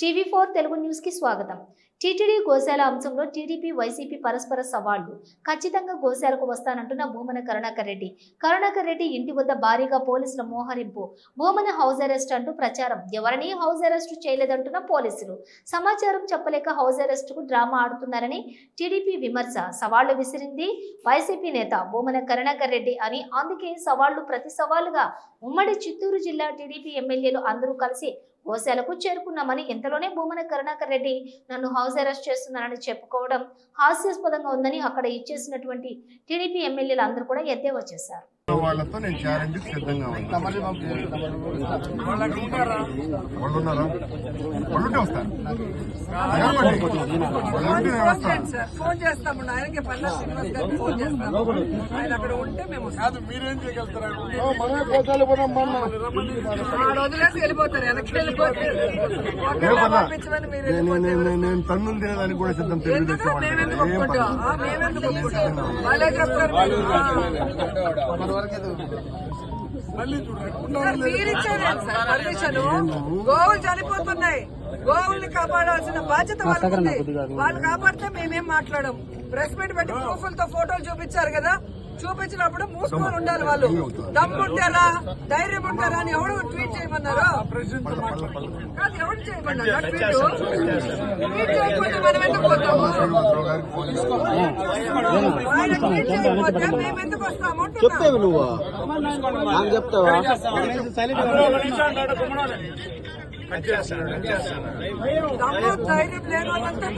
TV four Telugu న్యూస్కి స్వాగతం. TTD గోశాల అంశంలో టీడీపీ వైసీపీ పరస్పర సవాళ్ళు. ఖచ్చితంగా గోశాలకు వస్తానంటున్న భూమన కరుణాకర్ రెడ్డి. కరుణాకర్ రెడ్డి ఇంటి వద్ద భారీగా పోలీసుల మోహరింపు. భూమన హౌస్ అరెస్ట్ అంటూ ప్రచారం. ఎవరిని హౌస్ అరెస్ట్ చేయలేదంటున్న పోలీసులు. సమాచారం చెప్పలేక హౌస్ అరెస్ట్కు డ్రామా ఆడుతున్నారని టీడీపీ విమర్శ. సవాళ్ళు విసిరింది వైసీపీ నేత భూమన కరుణాకర్ రెడ్డి అని అందుకే సవాళ్ళు ప్రతి సవాలుగా ఉమ్మడి చిత్తూరు జిల్లా టీడీపీ ఎమ్మెల్యేలు అందరూ కలిసి గోశాలకు చేరుకున్నామని ఇంతలోనే భూమన కరుణాకర్ రెడ్డి నన్ను హౌస్ అరెస్ట్ చేస్తున్నారని చెప్పుకోవడం హాస్యాస్పదంగా ఉందని అక్కడ ఇచ్చేసినటువంటి టీడీపీ ఎమ్మెల్యేలు అందరూ కూడా ఎద్దేవా చేశారు. వాళ్ళతో నేను ఛాలెంజ్ సిద్ధంగా ఉన్నాను. వాళ్ళు ఉన్నారా వాళ్ళు ఉంటే వస్తాను. అడగండి. వాళ్ళు ఉంటే నేను వస్తాను మీరేం చేయగలుగుతారా? నేను- తన్నులు తినడానికి కూడా సిద్ధం ఎందుకు? పర్మిషన్? గోవులు చనిపోతున్నాయి. గోవుల్ని కాపాడాల్సిన బాధ్యత వాళ్ళకు ఉంది వాళ్ళు కాపాడితే మేమేం మాట్లాడం ప్రెస్ మీట్ పెట్టి ప్రూఫ్లతో ఫోటోలు చూపించారు కదా. చూపించినప్పుడు మూసుకొని ఉండాలి వాళ్ళు. దమ్ముంటారా ధైర్యం ఉంటారా అని ఎవడు ట్వీట్ చేయమన్నారు. కాదు ఎవరు చేయమన్నారు ఆ ట్వీట్ ట్వీట్ చేయకపోతే మనం ఎందుకు పోతాము? శ్రీనివాసరావు గారికి ఫోన్ చేస్తాను. ఆయన ట్వీట్ చేయకపోతే మేము ఎందుకు వస్తాము అంటున్నా. చెప్తావు నువ్వు. నాకు చెప్తావా? దమ్ము ధైర్యం లేని వాళ్ళంతా